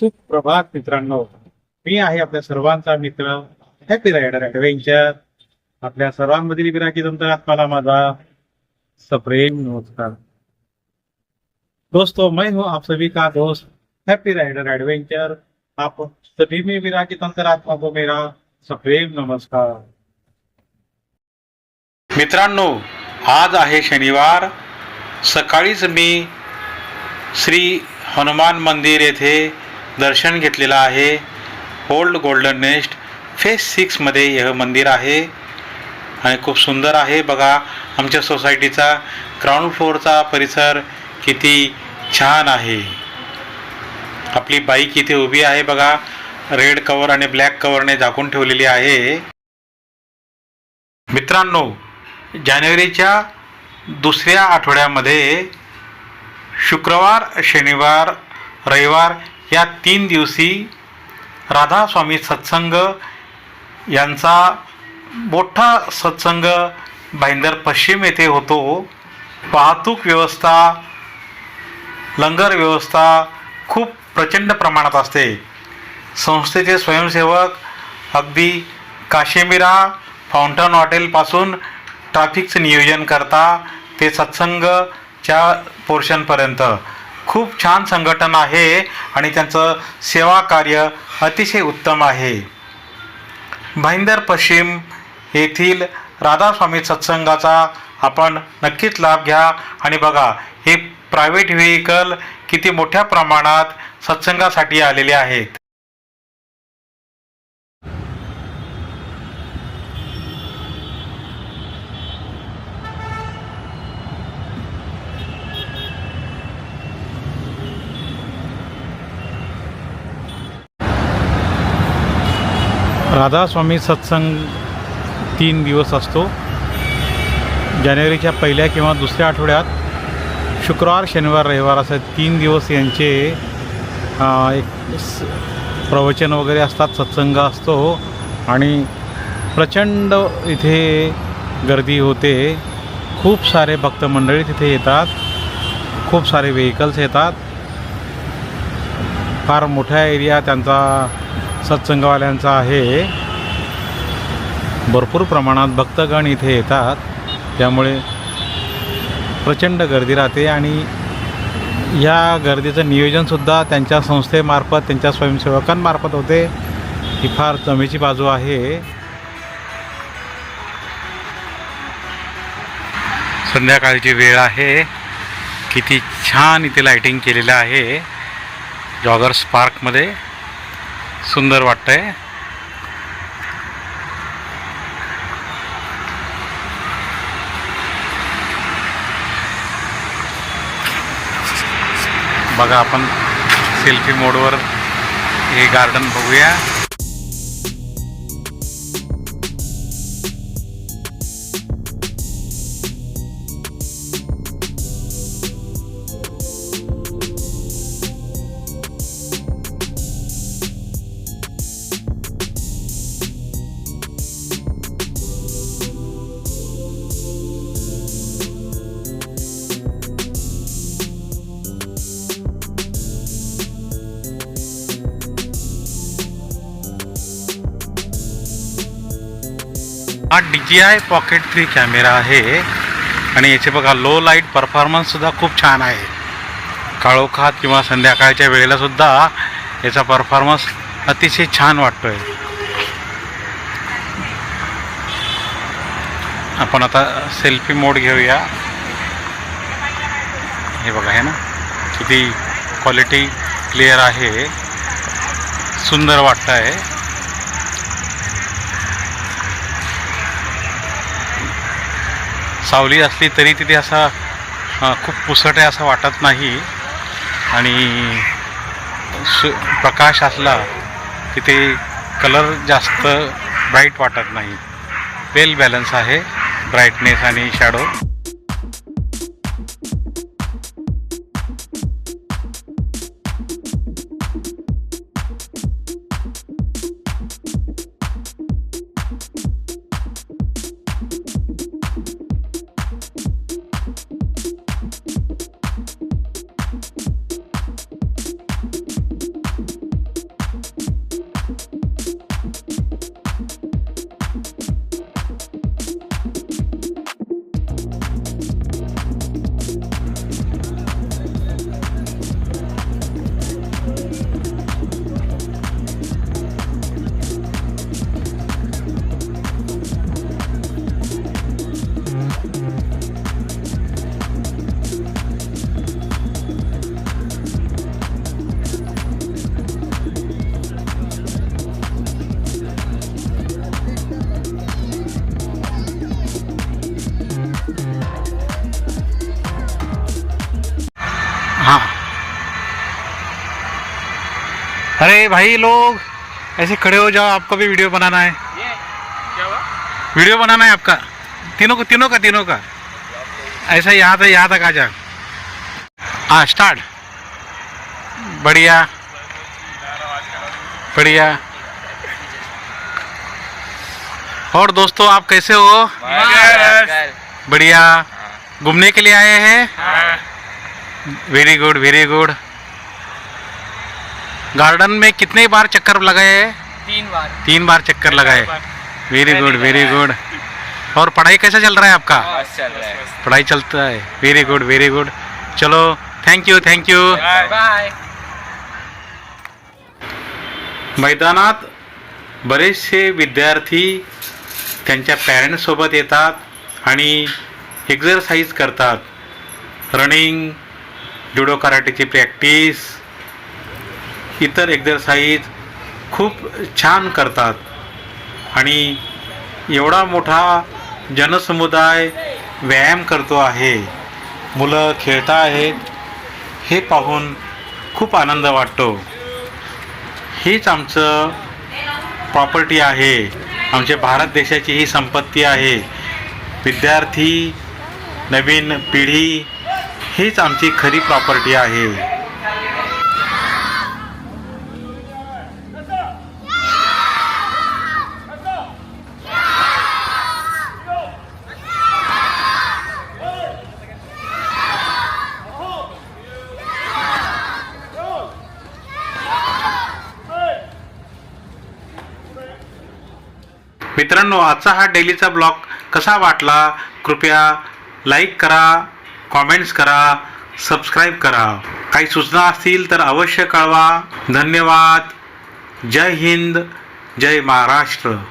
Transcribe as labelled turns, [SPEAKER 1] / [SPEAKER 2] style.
[SPEAKER 1] सुप्रभात मित्रांनो मी आहे आपल्या सर्वांचा मित्र हॅपी रायडर ऍडव्हेंचर आपल्या सर्वांमधील विराकी दंत आत्माला माझा सप्रेम नमस्कार. दोस्तों मैं हूँ आप सभी का दोस्त हैप्पी राइडर एडवेंचर आप सभी में विराकी अंतरात्मा को मेरा सप्रेम नमस्कार. मित्रांनो आज आहे शनिवार. सकाळीच मी श्री हनुमान मंदिर येथे दर्शन घेतलेलं आहे. ओल्ड गोल्डन नेस्ट फेस सिक्समध्ये हे मंदिर आहे. आणि खूप सुंदर आहे. बघा आमच्या सोसायटीचा ग्राउंड फ्लोअरचा परिसर किती छान आहे. आपली बाईक इथे उभी आहे. बघा रेड कवर आणि ब्लॅक कवरने झाकून ठेवलेली आहे. मित्रांनो जानेवारीच्या दुसऱ्या आठवड्यामध्ये शुक्रवार शनिवार रविवार या तीन दिवशी राधास्वामी सत्संग यांचा मोठा सत्संग भाईंदर पश्चिम येथे होतो. वाहतूक व्यवस्था लंगर व्यवस्था खूप प्रचंड प्रमाणात असते. संस्थेचे स्वयंसेवक अगदी काशेमिरा फाउंटन हॉटेलपासून ट्रॅफिकचं नियोजन करता ते सत्संगच्या पोर्शनपर्यंत. खूप छान संघटन आहे आणि त्यांचं सेवा कार्य अतिशय उत्तम आहे. भाईंदर पश्चिम येथील राधास्वामी सत्संगाचा आपण नक्कीच लाभ घ्या. आणि बघा हे प्रायव्हेट व्हेकल किती मोठ्या प्रमाणात सत्संगासाठी आलेले आहेत. राधास्वामी सत्संग तीन दिवस असतो. जानेवारीच्या पहिल्या किंवा दुसऱ्या आठवड्यात शुक्रवार शनिवार रविवार असे तीन दिवस यांचे एक स- प्रवचन वगैरे असतात सत्संग असतो. आणि प्रचंड इथे गर्दी होते. खूप सारे भक्त मंडळी तिथे येतात. खूप सारे व्हेकल्स येतात. फार मोठा एरिया त्यांचा सत्संगवाल्यांचा आहे. भरपूर प्रमाणात भक्तगण इथे येतात. त्यामुळे प्रचंड गर्दी राहते आणि या गर्दीचं नियोजनसुद्धा त्यांच्या संस्थेमार्फत त्यांच्या स्वयंसेवकांमार्फत होते. ही फार जमेची बाजू आहे. संध्याकाळची वेळ आहे. किती छान इथे लायटिंग केलेलं आहे. जॉगर्स पार्कमध्ये सुंदर वाटतंय. बघा आपण सेल्फी मोडवर हे गार्डन बघूया. हा D J I pocket three camera आहे. आणि याचे बघा लो लाइट परफॉर्मन्ससुद्धा खूप छान आहे. काळोखात किंवा संध्याकाळच्या वेळेला सुद्धा याचा परफॉर्मन्स अतिशय छान वाटतोय. आपण आता सेल्फी मोड घेऊया. हे बघा हे ना? किती क्वालिटी क्लिअर आहे. सुंदर वाटतं आहे सावली असली तरी तिथे असा खूप पुसट आहे असं वाटत नाही. आणि सु प्रकाश असला तिथे कलर जास्त ब्राईट वाटत नाही. वेल बॅलन्स आहे ब्राईटनेस आणि शॅडो अरे भाई लोग ऐसे खड़े हो जाओ आपको भी वीडियो बनाना है।
[SPEAKER 2] क्या हुआ?
[SPEAKER 1] वीडियो बनाना है आपका। तीनों को तीनों का तीनों का। ऐसा यहाँ तक यहाँ तक आ जा हाँ स्टार्ट बढ़िया। बढ़िया। और दोस्तों आप कैसे हो? बढ़िया। घूमने के लिए आए हैं? Very good very good garden में कितने बार चक्कर लगाए? हैं
[SPEAKER 2] तीन बार।
[SPEAKER 1] तीन बार चक्कर लगाए। वेरी गुड वेरी गुड और पढ़ाई कैसा चल रहा है आपका?
[SPEAKER 2] चल रहा है।
[SPEAKER 1] पढ़ाई चलता है। वेरी गुड वेरी गुड चलो thank you thank you
[SPEAKER 2] bye
[SPEAKER 1] मैदानात बरेचसे विद्यार्थी त्यांच्या पॅरेंट्ससोबत येतात आणि एक्झरसाईज करतात. रनिंग जुडो कराटेची प्रॅक्टिस इतर एक्झरसाईज खूप छान करतात. आणि एवढा मोठा जनसमुदाय व्यायाम करतो आहे मुलं खेळता आहेत हे पाहून खूप आनंद वाटतो. हीच आमचं प्रॉपर्टी आहे. आमच्या भारत देशाची ही संपत्ती आहे. विद्यार्थी नवीन पिढी हीच आमची खरी प्रॉपर्टी आहे. मित्रांनो आजचा हा डेलीचा ब्लॉग कसा वाटला? कृपया लाईक करा कॉमेंट्स करा सबस्क्राईब करा. काही सूचना असतील तर अवश्य कळवा. धन्यवाद. जय हिंद जय महाराष्ट्र.